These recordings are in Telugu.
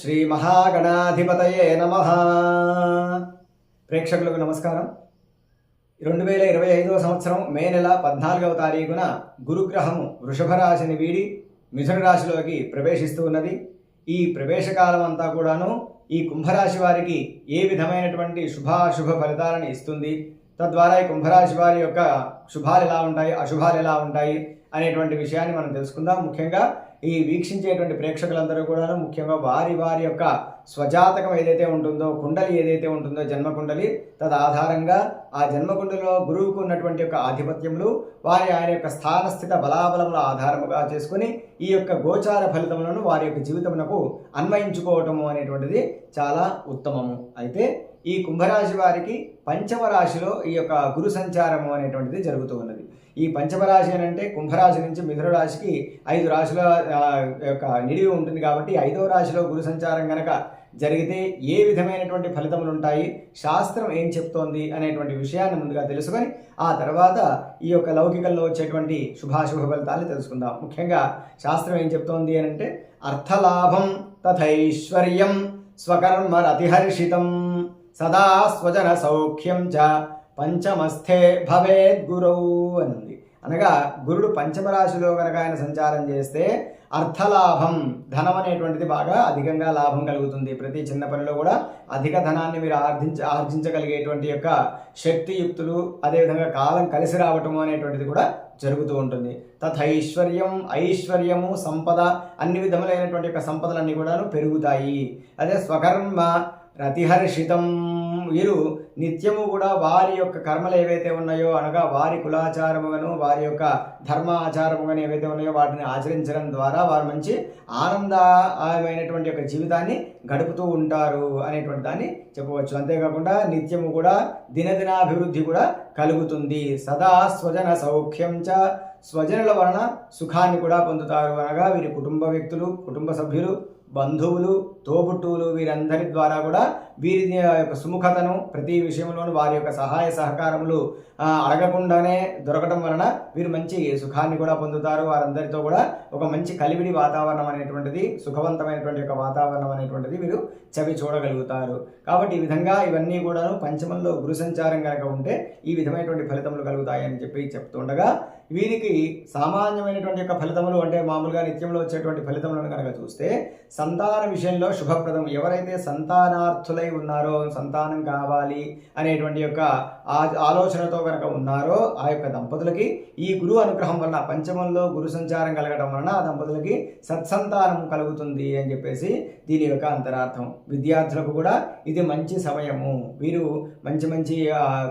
శ్రీ మహాగణాధిపతయే నమ. ప్రేక్షకులకు నమస్కారం. రెండు వేల ఇరవై ఐదవ సంవత్సరం మే నెల పద్నాలుగవ తారీఖున గురుగ్రహము వృషభ రాశిని వీడి మిథున రాశిలోకి ప్రవేశిస్తూ ఉన్నది. ఈ ప్రవేశకాలం అంతా కూడాను ఈ కుంభరాశి వారికి ఏ విధమైనటువంటి శుభాశుభ ఫలితాలను ఇస్తుంది? తద్వారా ఈ కుంభరాశి వారి యొక్క శుభాలు ఎలా ఉంటాయి అశుభాలు ఎలా ఉంటాయి అనేటువంటి విషయాన్ని మనం తెలుసుకుందాం. ముఖ్యంగా ఈ వీక్షించేటువంటి ప్రేక్షకులందరూ కూడా ముఖ్యంగా వారి వారి యొక్క స్వజాతకం ఏదైతే ఉంటుందో కుండలి ఏదైతే ఉంటుందో జన్మకుండలి తద్ ఆధారంగా ఆ జన్మకుండలిలో గురువుకు ఉన్నటువంటి యొక్క ఆధిపత్యములు వారి ఆయన యొక్క స్థానస్థిత బలాబలముల ఆధారముగా చేసుకుని ఈ యొక్క గోచార ఫలితములను వారి యొక్క జీవితమునకు అన్వయించుకోవటము అనేటువంటిది చాలా ఉత్తమము. అయితే ఈ కుంభరాశి వారికి పంచమ రాశిలో ఈ యొక్క గురు సంచారము అనేటువంటిది జరుగుతూ ఉన్నది. ఈ పంచమరాశి అని అంటే కుంభరాశి నుంచి మిథున రాశికి ఐదు రాశుల యొక్క నిడివి ఉంటుంది కాబట్టి ఐదవ రాశిలో గురు సంచారం కనుక జరిగితే ఏ విధమైనటువంటి ఫలితములు ఉంటాయి? శాస్త్రం ఏం చెప్తోంది? అనేటువంటి విషయాన్ని ముందుగా తెలుసుకొని ఆ తర్వాత ఈ యొక్క లౌకికంలో వచ్చేటువంటి శుభాశుభ ఫలితాలు తెలుసుకుందాం. ముఖ్యంగా శాస్త్రం ఏం చెప్తోంది అని అంటే అర్థలాభం తథైశ్వర్యం స్వకర్మరతిహర్షితం సదా స్వజన సౌఖ్యం చ పంచమస్థే భవేద్ గురౌ అని ఉంది అనగా గురుడు పంచమ రాశిలో కనుక ఆయన సంచారం చేస్తే అర్థలాభం ధనం అనేటువంటిది బాగా అధికంగా లాభం కలుగుతుంది. ప్రతి చిన్న పనిలో కూడా అధిక ధనాన్ని మీరు ఆర్జించ ఆర్జించగలిగేటువంటి యొక్క శక్తియుక్తులు అదేవిధంగా కాలం కలిసి రావటము అనేటువంటిది కూడా జరుగుతూ ఉంటుంది. తథైశ్వర్యం ఐశ్వర్యము సంపద అన్ని విధములైనటువంటి యొక్క సంపదలన్నీ కూడాను పెరుగుతాయి. అదే స్వకర్మ రతిహర్షితం వీరు నిత్యము కూడా వారి యొక్క కర్మలు ఏవైతే ఉన్నాయో అనగా వారి కులాచారముగాను వారి యొక్క ధర్మ ఆచారముగాను ఏవైతే ఉన్నాయో వాటిని ఆచరించడం ద్వారా వారు మంచి ఆనందమైనటువంటి యొక్క జీవితాన్ని గడుపుతూ ఉంటారు అనేటువంటి దాన్ని చెప్పవచ్చు. అంతేకాకుండా నిత్యము కూడా దినదినాభివృద్ధి కూడా కలుగుతుంది. సదా స్వజన సౌఖ్యం చ స్వజనుల వలన సుఖాన్ని కూడా పొందుతారు. అనగా వీరి కుటుంబ వ్యక్తులు కుటుంబ సభ్యులు బంధువులు తోబుట్టువులు వీరందరి ద్వారా కూడా వీరి యొక్క సుముఖతను ప్రతి విషయంలోనూ వారి యొక్క సహాయ సహకారములు అడగకుండానే దొరకడం వలన వీరు మంచి సుఖాన్ని కూడా పొందుతారు. వారందరితో కూడా ఒక మంచి కలివిడి వాతావరణం అనేటువంటిది సుఖవంతమైనటువంటి యొక్క వాతావరణం అనేటువంటిది వీరు చవి చూడగలుగుతారు. కాబట్టి ఈ విధంగా ఇవన్నీ కూడాను పంచమంలో గురు సంచారం కనుక ఉంటే ఈ విధమైనటువంటి ఫలితములు కలుగుతాయని చెప్పి చెప్తుండగా వీరికి సామాన్యమైనటువంటి యొక్క ఫలితములు అంటే మామూలుగా నిత్యంలో వచ్చేటువంటి ఫలితములను కనుక చూస్తే సంతాన విషయంలో శుభప్రదం. ఎవరైతే సంతానార్థులై ఉన్నారో సంతానం కావాలి అనేటువంటి యొక్క ఆ- ఆలోచనతో కనుక ఉన్నారో ఆ యొక్క దంపతులకి ఈ గురువు అనుగ్రహం వలన పంచమంలో గురు సంచారం కలగడం వలన ఆ దంపతులకి సత్సంతానం కలుగుతుంది అని చెప్పేసి దీని యొక్క అంతరార్థం. విద్యార్థులకు కూడా ఇది మంచి సమయము. వీరు మంచి మంచి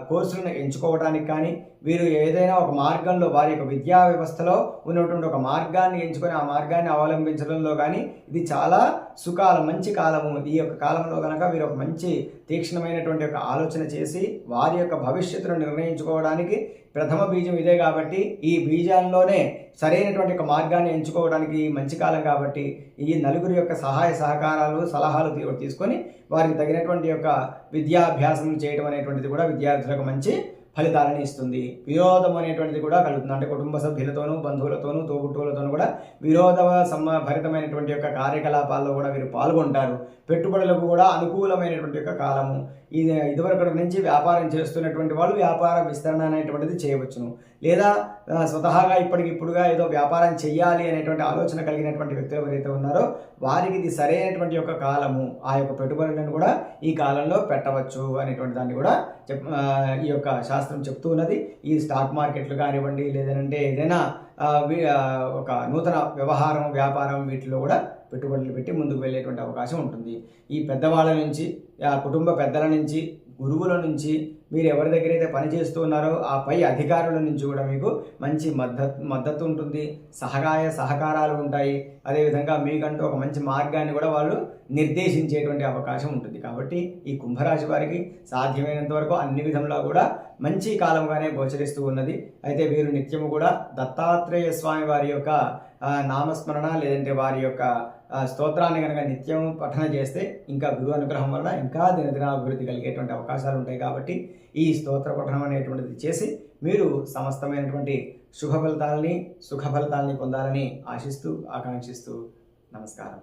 కోర్సులను ఎంచుకోవడానికి కానీ వీరు ఏదైనా ఒక మార్గంలో వారి యొక్క విద్యా వ్యవస్థలో ఉన్నటువంటి ఒక మార్గాన్ని ఎంచుకొని ఆ మార్గాన్ని అవలంబించడంలో కానీ ఇది చాలా సుకాలం మంచి కాలము. ఈ యొక్క కాలంలో కనుక వీరు ఒక మంచి తీక్షణమైనటువంటి యొక్క ఆలోచన చేసి వారి యొక్క భవిష్యత్తును నిర్ణయించుకోవడానికి ప్రథమ బీజం ఇదే కాబట్టి ఈ బీజాల్లోనే సరైనటువంటి ఒక మార్గాన్ని ఎంచుకోవడానికి మంచి కాలం కాబట్టి ఈ నలుగురి యొక్క సహాయ సహకారాలు సలహాలు తీసుకొని వారికి తగినటువంటి యొక్క విద్యాభ్యాసం చేయడం అనేటువంటిది కూడా విద్యార్థులకు మంచి ఫలితాలను ఇస్తుంది. విరోధం అనేటువంటిది కూడా కలుగుతుంది. అంటే కుటుంబ సభ్యులతోనూ బంధువులతోనూ తోబుట్టువులతోనూ కూడా విరోధ సమ భరితమైనటువంటి యొక్క కార్యకలాపాల్లో కూడా వీరు పాల్గొంటారు. పెట్టుబడులకు కూడా అనుకూలమైనటువంటి యొక్క కాలము. ఇది ఇదివరకటి నుంచి వ్యాపారం చేస్తున్నటువంటి వాళ్ళు వ్యాపార విస్తరణ అనేటువంటిది చేయవచ్చును. లేదా స్వతహాగా ఇప్పటికిప్పుడుగా ఏదో వ్యాపారం చేయాలి అనేటువంటి ఆలోచన కలిగినటువంటి వ్యక్తులు ఎవరైతే ఉన్నారో వారికి ఇది సరైనటువంటి యొక్క కాలము. ఆ యొక్క పెట్టుబడులను కూడా ఈ కాలంలో పెట్టవచ్చు అనేటువంటి దాన్ని కూడా చెప్ ఈ యొక్క శాస్త్రం చెప్తూ ఉన్నది. ఈ స్టాక్ మార్కెట్లు కానివ్వండి లేదంటే ఏదైనా ఒక నూతన వ్యవహారం వ్యాపారం వీటిలో కూడా పెట్టుబడులు పెట్టి ముందుకు వెళ్ళేటువంటి అవకాశం ఉంటుంది. ఈ పెద్దవాళ్ళ నుంచి ఆ కుటుంబ పెద్దల నుంచి గురువుల నుంచి మీరు ఎవరి దగ్గర అయితే పని ఉన్నారో ఆ పై అధికారుల నుంచి కూడా మీకు మంచి మద్దతు మద్దతు ఉంటుంది. సహకాయ సహకారాలు ఉంటాయి. అదేవిధంగా మీకంటూ ఒక మంచి మార్గాన్ని కూడా వాళ్ళు నిర్దేశించేటువంటి అవకాశం ఉంటుంది. కాబట్టి ఈ కుంభరాశి వారికి సాధ్యమైనంత వరకు అన్ని విధంలో కూడా మంచి కాలంగానే గోచరిస్తూ ఉన్నది. అయితే వీరు నిత్యము కూడా దత్తాత్రేయ స్వామి వారి యొక్క నామస్మరణ లేదంటే వారి యొక్క స్తోత్రాన్ని కనుక నిత్యం పఠన చేస్తే ఇంకా గురువు అనుగ్రహం వల్ల ఇంకా దినదినాభివృద్ధి కలిగేటువంటి అవకాశాలు ఉంటాయి కాబట్టి ఈ స్తోత్ర పఠనం అనేటువంటిది చేసి మీరు సమస్తమైనటువంటి శుభ ఫలితాలని సుఖ ఫలితాలని పొందాలని ఆశిస్తూ ఆకాంక్షిస్తూ నమస్కారం.